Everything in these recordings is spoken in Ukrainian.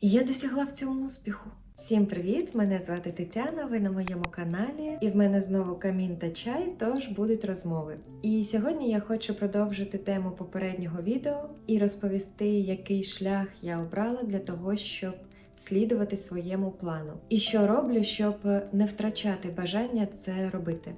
І я досягла в цьому успіху. Всім привіт! Мене звати Тетяна. Ви на моєму каналі, і в мене знову камін та чай, тож будуть розмови. І сьогодні я хочу продовжити тему попереднього відео і розповісти, який шлях я обрала для того, щоб слідувати своєму плану, і що роблю, щоб не втрачати бажання це робити.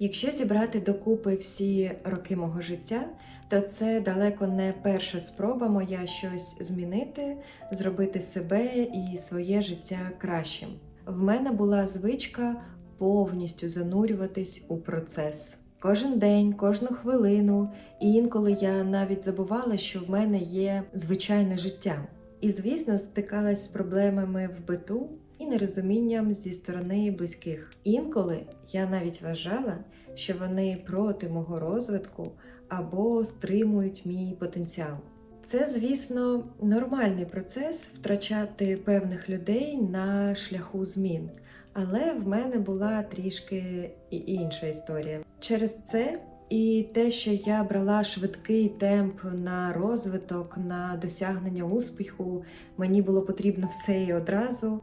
Якщо зібрати докупи всі роки мого життя, то це далеко не перша спроба моя щось змінити, зробити себе і своє життя кращим. В мене була звичка повністю занурюватись у процес. Кожен день, кожну хвилину, і інколи я навіть забувала, що в мене є звичайне життя. І, звісно, стикалась з проблемами в биту нерозумінням зі сторони близьких. Інколи я навіть вважала, що вони проти мого розвитку або стримують мій потенціал. Це, звісно, нормальний процес втрачати певних людей на шляху змін. Але в мене була трішки інша історія. Через це і те, що я брала швидкий темп на розвиток, на досягнення успіху, мені було потрібно все і одразу.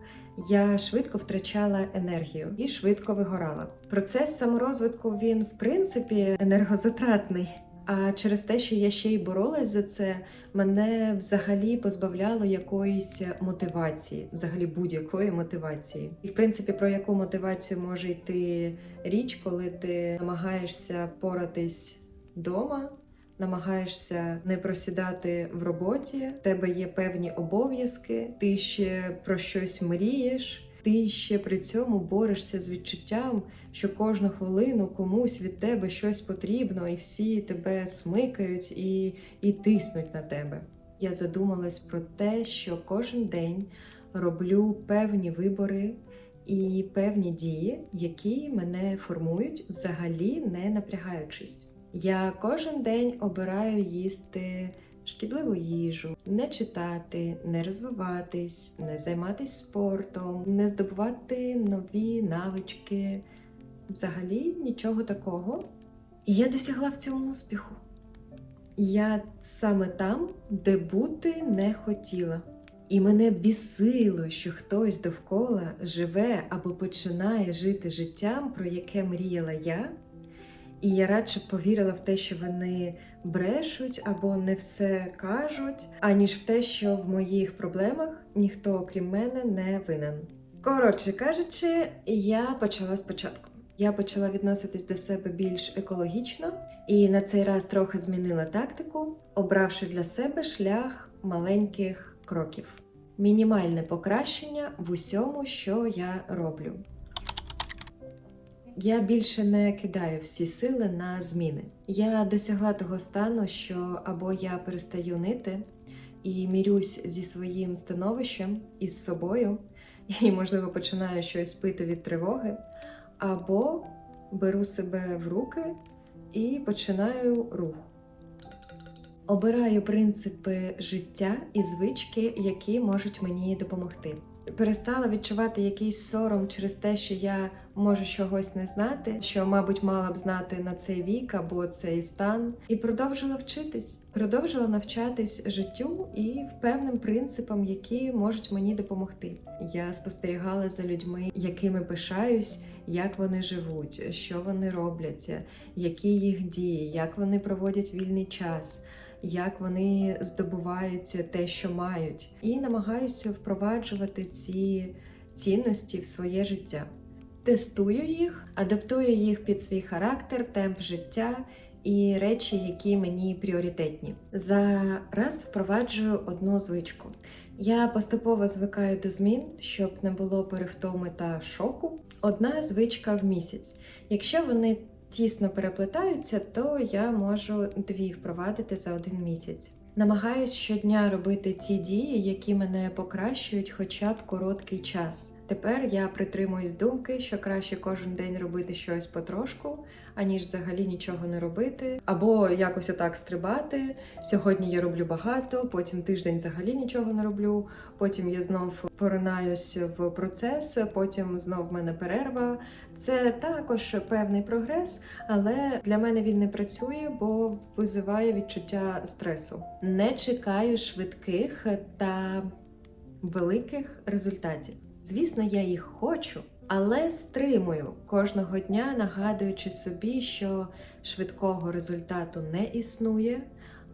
Я швидко втрачала енергію і швидко вигорала. Процес саморозвитку він в принципі енергозатратний. А через те, що я ще й боролась за це, мене взагалі позбавляло якоїсь мотивації, взагалі будь-якої мотивації. І в принципі, про яку мотивацію може йти річ, коли ти намагаєшся поратись вдома, намагаєшся не просідати в роботі, в тебе є певні обов'язки, ти ще про щось мрієш. Ти ще при цьому борешся з відчуттям, що кожну хвилину комусь від тебе щось потрібно, і всі тебе смикають і, і тиснуть на тебе. Я задумалась про те, що кожен день роблю певні вибори і певні дії, які мене формують, взагалі не напрягаючись. Я кожен день обираю їсти шкідливу їжу, не читати, не розвиватись, не займатися спортом, не здобувати нові навички. Взагалі нічого такого. І я досягла в цьому успіху. Я саме там, де бути не хотіла. І мене бісило, що хтось довкола живе або починає жити життям, про яке мріяла я. І я радше повірила в те, що вони брешуть або не все кажуть, аніж в те, що в моїх проблемах ніхто, окрім мене, не винен. Коротше кажучи, я почала спочатку. Я почала відноситись до себе більш екологічно і на цей раз трохи змінила тактику, обравши для себе шлях маленьких кроків. Мінімальне покращення в усьому, що я роблю. Я більше не кидаю всі сили на зміни. Я досягла того стану, що або я перестаю нити і мірюсь зі своїм становищем і з собою, і, можливо, починаю щось пити від тривоги, або беру себе в руки і починаю рух. Обираю принципи життя і звички, які можуть мені допомогти. Перестала відчувати якийсь сором через те, що я можу чогось не знати, що, мабуть, мала б знати на цей вік або цей стан, і продовжила вчитись, продовжила навчатись життю і певним принципам, які можуть мені допомогти. Я спостерігала за людьми, якими пишаюсь, як вони живуть, що вони роблять, які їх дії, як вони проводять вільний час як вони здобувають те, що мають, і намагаюся впроваджувати ці цінності в своє життя. Тестую їх, адаптую їх під свій характер, темп життя і речі, які мені пріоритетні. Зараз впроваджую одну звичку. Я поступово звикаю до змін, щоб не було перевтоми та шоку. Одна звичка в місяць. Якщо вони тісно переплетаються, то я можу дві впровадити за один місяць. Намагаюсь щодня робити ті дії, які мене покращують хоча б короткий час. Тепер я притримуюсь думки, що краще кожен день робити щось потрошку, аніж взагалі нічого не робити, або якось отак стрибати. Сьогодні я роблю багато, потім тиждень взагалі нічого не роблю. Потім я знов поринаюсь в процес, потім знов в мене перерва. Це також певний прогрес, але для мене він не працює, бо визиває відчуття стресу. Не чекаю швидких та великих результатів. Звісно, я їх хочу, але стримую кожного дня, нагадуючи собі, що швидкого результату не існує,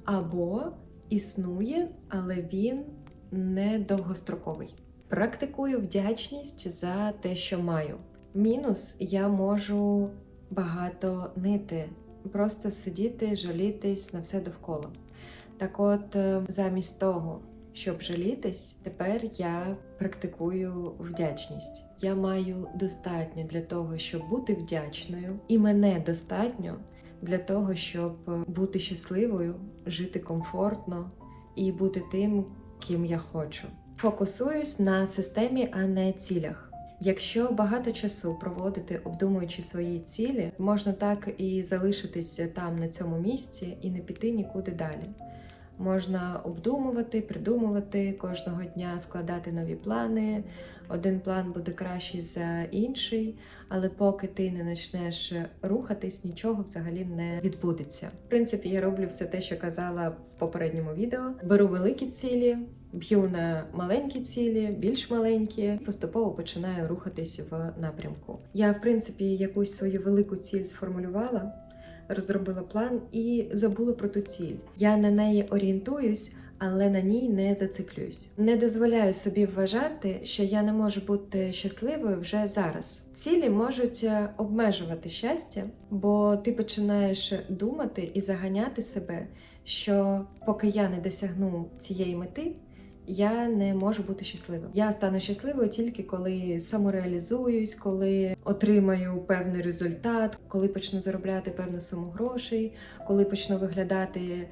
або існує, але він не довгостроковий. Практикую вдячність за те, що маю. Мінус я можу багато нити, просто сидіти, жалітись на все довкола. Так от, е, замість того, щоб жалітись, тепер я практикую вдячність. Я маю достатньо для того, щоб бути вдячною, і мене достатньо для того, щоб бути щасливою, жити комфортно і бути тим, ким я хочу. Фокусуюсь на системі, а не цілях. Якщо багато часу проводити, обдумуючи свої цілі, можна так і залишитися там на цьому місці і не піти нікуди далі. Можна обдумувати, придумувати кожного дня, складати нові плани. Один план буде кращий за інший, але поки ти не почнеш рухатись, нічого взагалі не відбудеться. В принципі, я роблю все те, що казала в попередньому відео. Беру великі цілі, б'ю на маленькі цілі, більш маленькі, поступово починаю рухатись в напрямку. Я, в принципі, якусь свою велику ціль сформулювала розробила план і забула про ту ціль. Я на неї орієнтуюсь, але на ній не зациклююсь. Не дозволяю собі вважати, що я не можу бути щасливою вже зараз. Цілі можуть е, обмежувати щастя, бо ти починаєш думати і заганяти себе, що поки я не досягну цієї мети. Я не можу бути щасливою. Я стану щасливою тільки коли самореалізуюсь, коли отримаю певний результат, коли почну заробляти певну суму грошей, коли почну виглядати.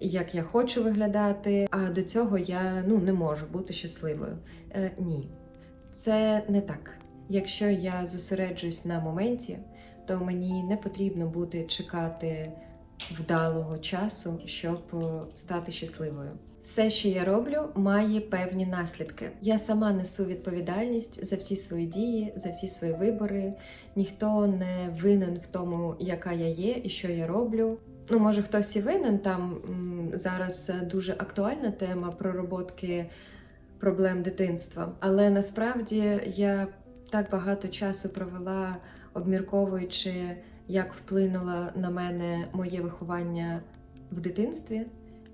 Як я хочу виглядати, а до цього я ну не можу бути щасливою. Е, Ні, це не так. Якщо я зосереджуюсь на моменті, то мені не потрібно буде чекати вдалого часу, щоб е, стати щасливою. Все, що я роблю, має певні наслідки. Я сама несу відповідальність за всі свої дії, за всі свої вибори. Ніхто не винен в тому, яка я є і що я роблю. Ну, може, хтось і винен там зараз дуже актуальна тема пророботки проблем дитинства. Але насправді я так багато часу провела, обмірковуючи, як вплинуло на мене моє виховання в дитинстві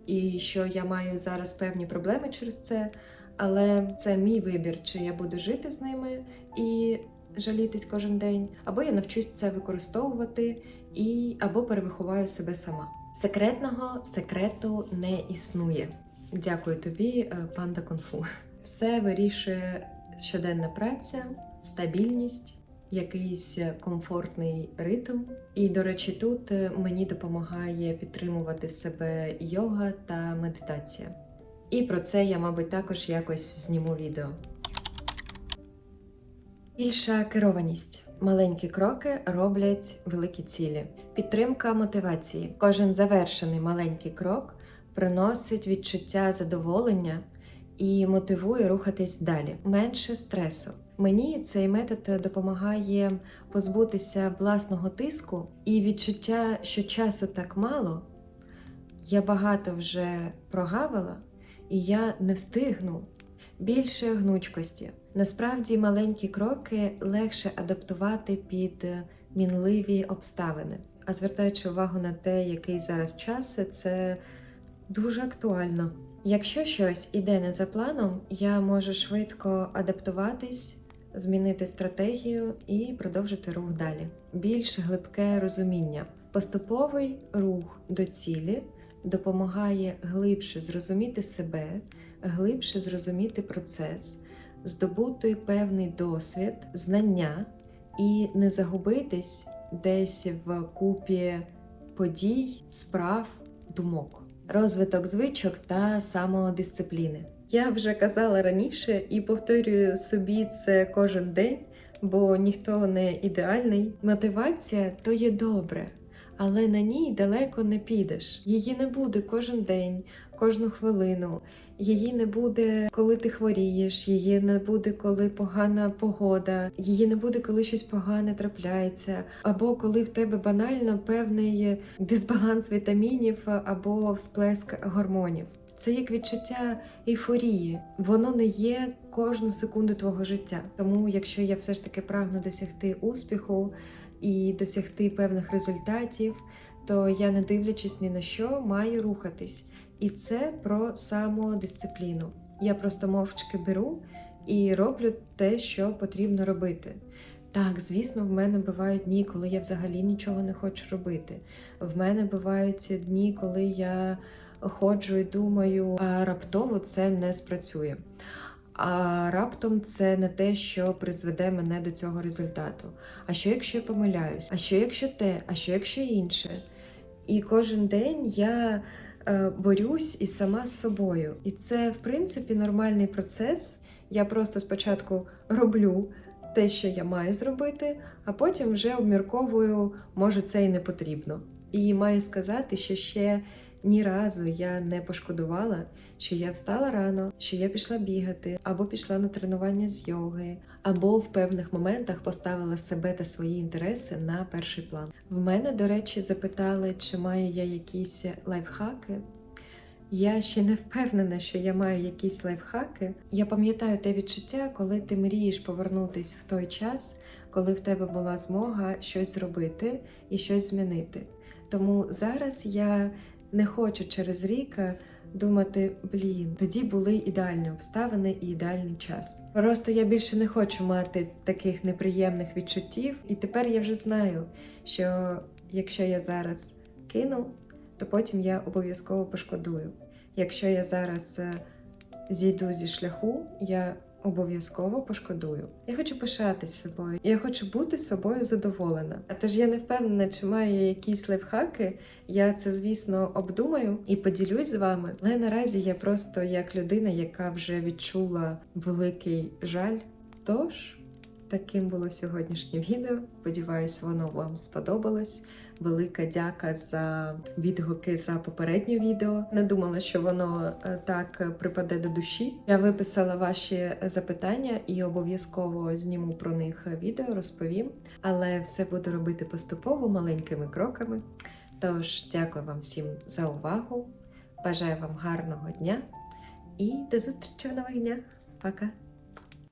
і що я маю зараз певні проблеми через це, але це мій вибір, чи я буду жити з ними і жалітись кожен день, або я навчусь це використовувати і або перевиховаю себе сама. Секретного секрету не існує. Дякую тобі, е, панда Конфу. Все вирішує щоденна праця, стабільність якийсь комфортний ритм. І, до речі, тут е, мені допомагає підтримувати себе йога та медитація. І про це я, мабуть, також якось зніму відео. Більша керованість. Маленькі кроки роблять великі цілі. Підтримка мотивації. Кожен завершений маленький крок приносить відчуття задоволення і мотивує рухатись далі. Менше стресу. Мені цей метод допомагає позбутися власного тиску і відчуття, що часу так мало. Я багато вже прогавила, і я не встигну більше гнучкості. Насправді маленькі кроки легше адаптувати під мінливі обставини. А звертаючи увагу на те, який зараз час, це дуже актуально. Якщо щось іде не за планом, я можу швидко адаптуватись змінити стратегію і продовжити рух далі. Більш глибке розуміння. Поступовий рух до цілі допомагає глибше зрозуміти себе, глибше зрозуміти процес, здобути певний досвід, знання і не загубитись десь в купі подій, справ, думок. розвиток звичок та самодисципліни. Я вже казала раніше і повторюю собі це кожен день, бо ніхто не ідеальний. Мотивація то є добре, але на ній далеко не підеш. Її не буде кожен день, кожну хвилину. Її не буде, коли ти хворієш, її не буде, коли погана погода, її не буде, коли щось погане трапляється, або коли в тебе банально певний дисбаланс вітамінів або всплеск гормонів. Це як відчуття ейфорії. Воно не є кожну секунду твого життя. Тому, якщо я все ж таки прагну досягти успіху і досягти певних результатів, то я, не дивлячись ні на що, маю рухатись. І це про самодисципліну. Я просто мовчки беру і роблю те, що потрібно робити. Так, звісно, в мене бувають дні, коли я взагалі нічого не хочу робити. В мене бувають дні, коли я ходжу і думаю, а раптово це не спрацює. А раптом це не те, що призведе мене до цього результату. А що якщо я помиляюсь? А що якщо те, а що якщо інше? І кожен день я е, борюсь і сама з собою. І це, в принципі, нормальний процес. Я просто спочатку роблю те, що я маю зробити, а потім вже обмірковую, може, це і не потрібно. І маю сказати, що ще ні разу я не пошкодувала, що я встала рано, що я пішла бігати, або пішла на тренування з йоги, або в певних моментах поставила себе та свої інтереси на перший план. В мене, до речі, запитали, чи маю я якісь лайфхаки. Я ще не впевнена, що я маю якісь лайфхаки. Я пам'ятаю те відчуття, коли ти мрієш повернутись в той час, коли в тебе була змога щось зробити і щось змінити. Тому зараз я не хочу через рік е, думати, блін, тоді були ідеальні обставини і ідеальний час. Просто я більше не хочу мати таких неприємних відчуттів, і тепер я вже знаю, що якщо я зараз кину, то потім я обов'язково пошкодую. Якщо я зараз е, зійду зі шляху, я обов'язково пошкодую. Я хочу пишатись собою, я хочу бути собою задоволена. А тож я не впевнена, чи маю я якісь лайфхаки. Я це, звісно, обдумаю і поділюсь з вами. Але наразі я просто як людина, яка вже відчула великий жаль. Тож. Таким було сьогоднішнє відео. Сподіваюсь, воно вам сподобалось. Велика дяка за відгуки за попереднє відео. Не думала, що воно е, так припаде до душі. Я виписала ваші запитання і обов'язково зніму про них відео, розповім. Але все буду робити поступово маленькими кроками. Тож, дякую вам всім за увагу. Бажаю вам гарного дня і до зустрічі в нових днях. Пока!